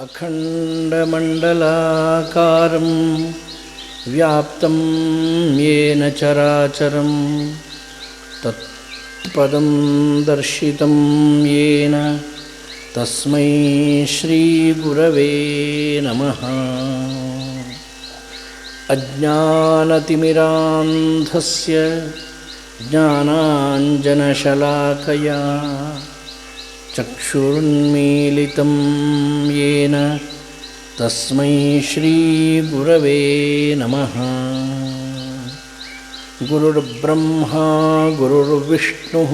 अखण्डमण्डलाकारं व्याप्तं येन चराचरं तत्पदं दर्शितं येन तस्मै श्रीगुरवे नमः। अज्ञानतिमिरान्धस्य ज्ञानाञ्जनशलाकया चक्षुरुन्मीलितं येन तस्मै श्रीगुरवे नमः। गुरुर्ब्रह्मा गुरुर्विष्णुः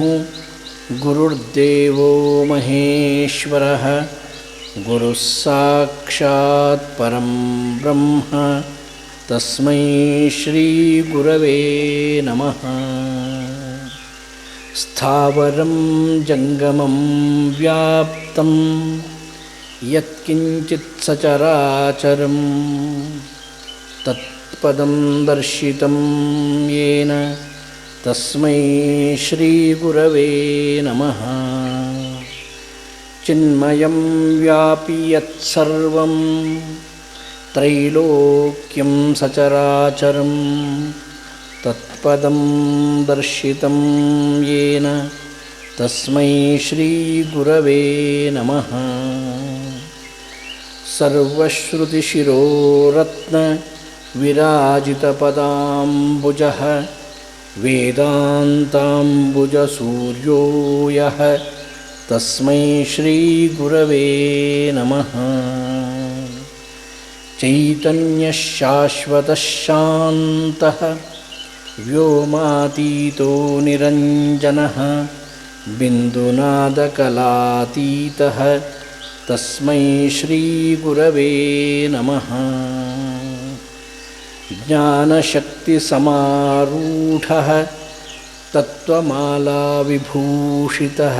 गुरुर्देवो महेश्वरः गुरुः साक्षात् परं ब्रह्म। तस्मै श्रीगुरवे नमः स्थावरं जङ्गमं व्याप्तं यत्किञ्चित् सचराचरं तत्पदं दर्शितं येन तस्मै श्रीगुरवे नमः। चिन्मयं व्यापि यत्सर्वं त्रैलोक्यं सचराचरं तत्पदं दर्शितं येन तस्मै श्रीगुरवे नमः। सर्वश्रुतिशिरोरत्नविराजितपदाम्बुजः वेदान्ताम्बुजसूर्यो यः तस्मै श्रीगुरवे नमः। चैतन्यशाश्वतः शान्तः व्योमातीतो निरञ्जनः बिन्दुनादकलातीतः तस्मै श्रीगुरवे नमः। ज्ञानशक्तिसमारूढः तत्त्वमालाविभूषितः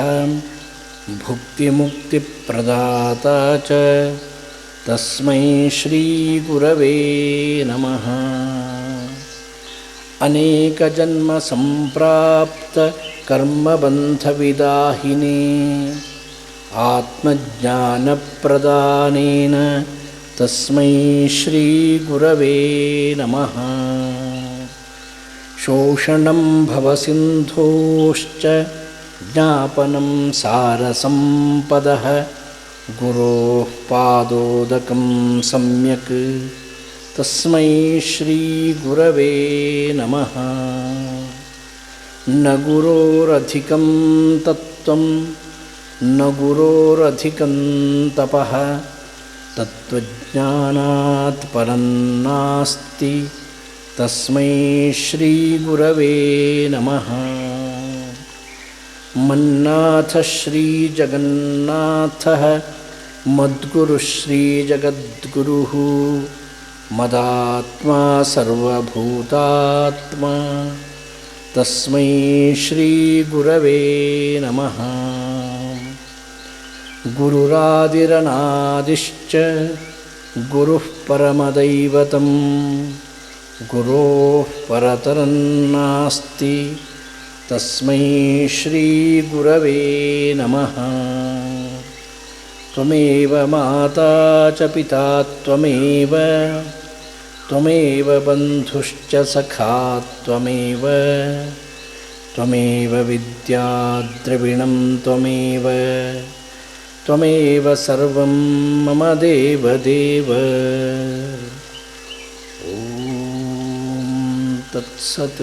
भुक्तिमुक्तिप्रदाता च तस्मै श्रीगुरवे नमः। अनेकजन्मसम्प्राप्तकर्मबन्धविदाहिने आत्मज्ञानप्रदानेन तस्मै श्रीगुरवे नमः। शोषणं भवसिन्धोश्च ज्ञापनं सारसम्पदः। गुरोः पादोदकं सम्यक् तस्मै श्रीगुरवे नमः। न गुरोरधिकं तत्त्वं न गुरोरधिकं तपः। तत्त्वज्ञानात् परं नास्ति। तस्मै श्रीगुरवे नमः। मन्नाथः श्रीजगन्नाथः मद्गुरुः श्रीजगद्गुरुः मदात्मा सर्वभूतात्मा। तस्मै श्रीगुरवे नमः। गुरुरादिरनादिश्च गुरुः परमदैवतं। गुरोः परतरं नास्ति तस्मै श्रीगुरवे नमः। त्वमेव माता च पिता त्वमेव त्वमेव बन्धुश्च सखा त्वमेव त्वमेव विद्याद्रविणं त्वमेव त्वमेव सर्वं मम देवदेव। ॐ तत्सत्।